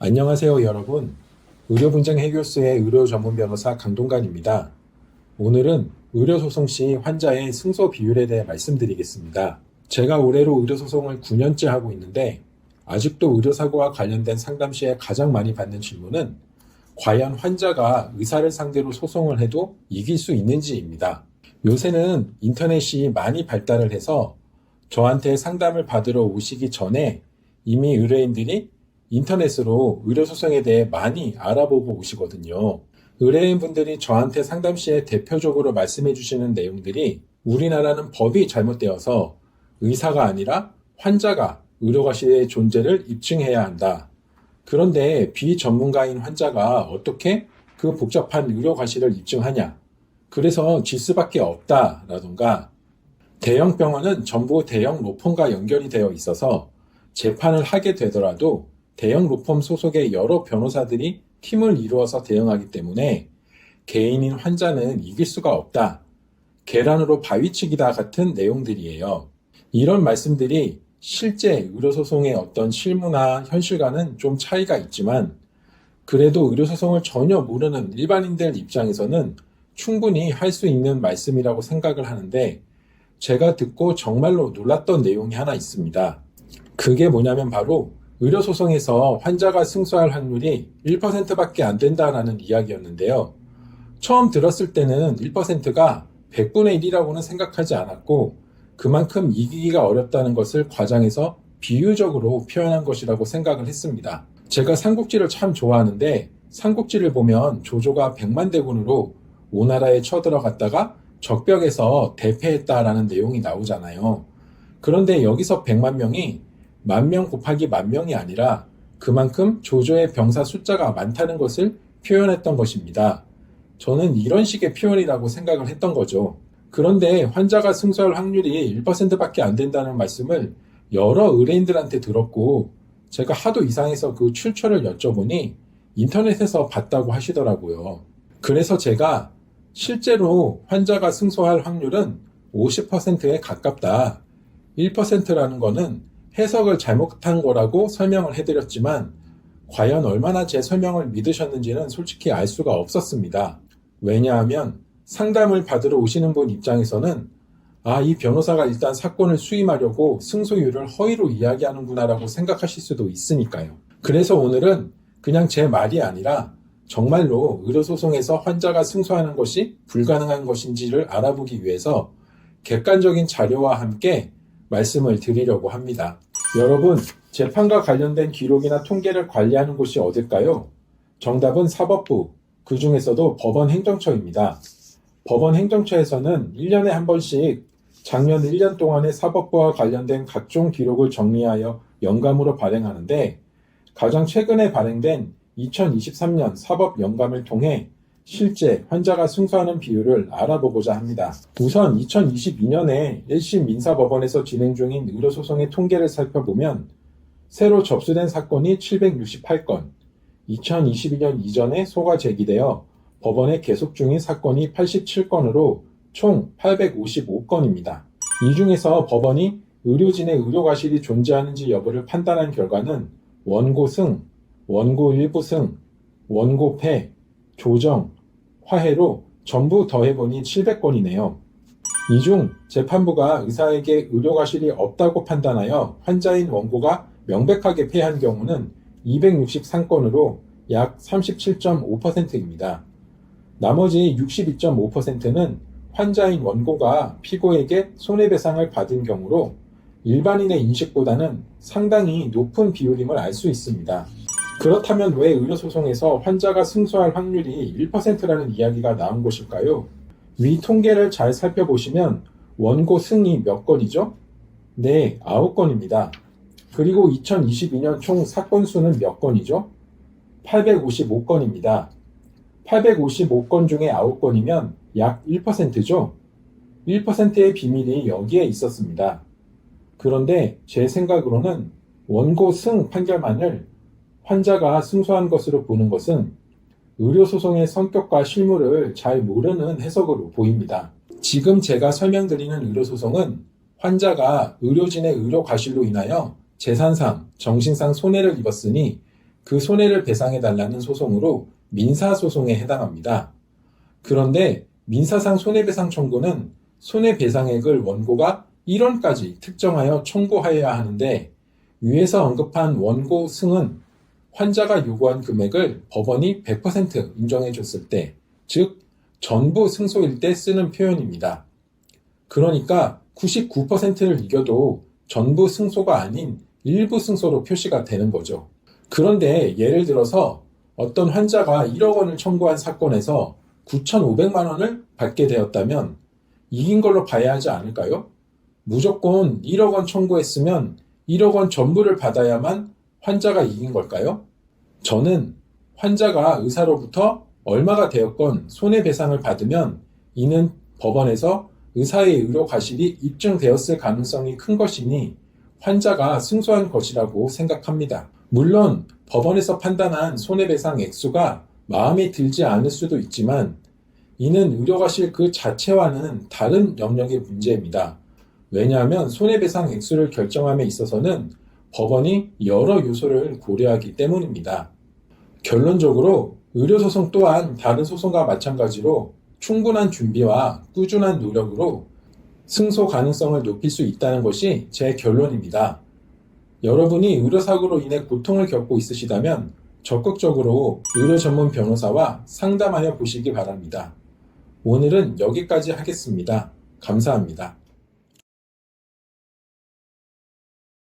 안녕하세요, 여러분. 의료분쟁 해결소의 의료 전문 변호사 강동관입니다. 오늘은 의료소송 시 환자의 승소 비율에 대해 말씀드리겠습니다. 제가 올해로 의료소송을 9년째 하고 있는데, 아직도 의료사고와 관련된 상담 시에 가장 많이 받는 질문은, 과연 환자가 의사를 상대로 소송을 해도 이길 수 있는지입니다. 요새는 인터넷이 많이 발달을 해서 저한테 상담을 받으러 오시기 전에 이미 의뢰인들이 인터넷으로 의료 소송에 대해 많이 알아보고 오시거든요. 의뢰인분들이 저한테 상담 시에 대표적으로 말씀해 주시는 내용들이 우리나라는 법이 잘못되어서 의사가 아니라 환자가 의료과실의 존재를 입증해야 한다. 그런데 비전문가인 환자가 어떻게 그 복잡한 의료 과실을 입증하냐? 그래서 질 수밖에 없다라던가 대형 병원은 전부 대형 로펌과 연결이 되어 있어서 재판을 하게 되더라도 대형 로펌 소속의 여러 변호사들이 팀을 이루어서 대응하기 때문에 개인인 환자는 이길 수가 없다. 계란으로 바위치기다 같은 내용들이에요. 이런 말씀들이 실제 의료소송의 어떤 실무나 현실과는 좀 차이가 있지만 그래도 의료소송을 전혀 모르는 일반인들 입장에서는 충분히 할 수 있는 말씀이라고 생각을 하는데 제가 듣고 정말로 놀랐던 내용이 하나 있습니다. 그게 뭐냐면 바로 의료 소송에서 환자가 승소할 확률이 1%밖에 안 된다라는 이야기였는데요. 처음 들었을 때는 1%가 100분의 1이라고는 생각하지 않았고 그만큼 이기기가 어렵다는 것을 과장해서 비유적으로 표현한 것이라고 생각을 했습니다. 제가 삼국지를 참 좋아하는데 삼국지를 보면 조조가 100만 대군으로 오나라에 쳐들어갔다가 적벽에서 대패했다라는 내용이 나오잖아요. 그런데 여기서 100만 명이 만 명 곱하기 만 명이 아니라 그만큼 조조의 병사 숫자가 많다는 것을 표현했던 것입니다. 저는 이런 식의 표현이라고 생각을 했던 거죠. 그런데 환자가 승소할 확률이 1%밖에 안 된다는 말씀을 여러 의뢰인들한테 들었고 제가 하도 이상해서 그 출처를 여쭤보니 인터넷에서 봤다고 하시더라고요. 그래서 제가 실제로 환자가 승소할 확률은 50%에 가깝다. 1%라는 거는 해석을 잘못한 거라고 설명을 해드렸지만 과연 얼마나 제 설명을 믿으셨는지는 솔직히 알 수가 없었습니다. 왜냐하면 상담을 받으러 오시는 분 입장에서는 아, 이 변호사가 일단 사건을 수임하려고 승소율을 허위로 이야기하는구나라고 생각하실 수도 있으니까요. 그래서 오늘은 그냥 제 말이 아니라 정말로 의료소송에서 환자가 승소하는 것이 불가능한 것인지를 알아보기 위해서 객관적인 자료와 함께 말씀을 드리려고 합니다. 여러분, 재판과 관련된 기록이나 통계를 관리하는 곳이 어딜까요? 정답은 사법부, 그 중에서도 법원 행정처입니다. 법원 행정처에서는 1년에 한 번씩 작년 1년 동안의 사법부와 관련된 각종 기록을 정리하여 영감으로 발행하는데 가장 최근에 발행된 2023년 사법 영감을 통해 실제 환자가 승소하는 비율을 알아보고자 합니다. 우선 2022년에 1심 민사법원에서 진행 중인 의료소송의 통계를 살펴보면 새로 접수된 사건이 768건, 2022년 이전에 소가 제기되어 법원에 계속 중인 사건이 87건으로 총 855건입니다. 이 중에서 법원이 의료진의 의료과실이 존재하는지 여부를 판단한 결과는 원고 승, 원고 일부 승, 원고 패, 조정, 화해로 전부 더해보니 700건이네요. 이 중 재판부가 의사에게 의료과실이 없다고 판단하여 환자인 원고가 명백하게 패한 경우는 263건으로 약 37.5%입니다. 나머지 62.5%는 환자인 원고가 피고에게 손해배상을 받은 경우로 일반인의 인식보다는 상당히 높은 비율임을 알 수 있습니다. 그렇다면 왜 의료소송에서 환자가 승소할 확률이 1%라는 이야기가 나온 것일까요? 위 통계를 잘 살펴보시면 원고 승이 몇 건이죠? 네, 9건입니다. 그리고 2022년 총 사건 수는 몇 건이죠? 855건입니다. 855건 중에 9건이면 약 1%죠? 1%의 비밀이 여기에 있었습니다. 그런데 제 생각으로는 원고 승 판결만을 환자가 승소한 것으로 보는 것은 의료소송의 성격과 실무를 잘 모르는 해석으로 보입니다. 지금 제가 설명드리는 의료소송은 환자가 의료진의 의료 과실로 인하여 재산상, 정신상 손해를 입었으니 그 손해를 배상해달라는 소송으로 민사소송에 해당합니다. 그런데 민사상 손해배상 청구는 손해배상액을 원고가 1원까지 특정하여 청구하여야 하는데 위에서 언급한 원고 승은 환자가 요구한 금액을 법원이 100% 인정해 줬을 때, 즉 전부 승소일 때 쓰는 표현입니다. 그러니까 99%를 이겨도 전부 승소가 아닌 일부 승소로 표시가 되는 거죠. 그런데 예를 들어서 어떤 환자가 1억 원을 청구한 사건에서 9,500만 원을 받게 되었다면 이긴 걸로 봐야 하지 않을까요? 무조건 1억 원 청구했으면 1억 원 전부를 받아야만 환자가 이긴 걸까요? 저는 환자가 의사로부터 얼마가 되었건 손해배상을 받으면 이는 법원에서 의사의 의료 과실이 입증되었을 가능성이 큰 것이니 환자가 승소한 것이라고 생각합니다. 물론 법원에서 판단한 손해배상 액수가 마음에 들지 않을 수도 있지만 이는 의료과실 그 자체와는 다른 영역의 문제입니다. 왜냐하면 손해배상 액수를 결정함에 있어서는 법원이 여러 요소를 고려하기 때문입니다. 결론적으로 의료소송 또한 다른 소송과 마찬가지로 충분한 준비와 꾸준한 노력으로 승소 가능성을 높일 수 있다는 것이 제 결론입니다. 여러분이 의료사고로 인해 고통을 겪고 있으시다면 적극적으로 의료 전문 변호사와 상담하여 보시기 바랍니다. 오늘은 여기까지 하겠습니다. 감사합니다.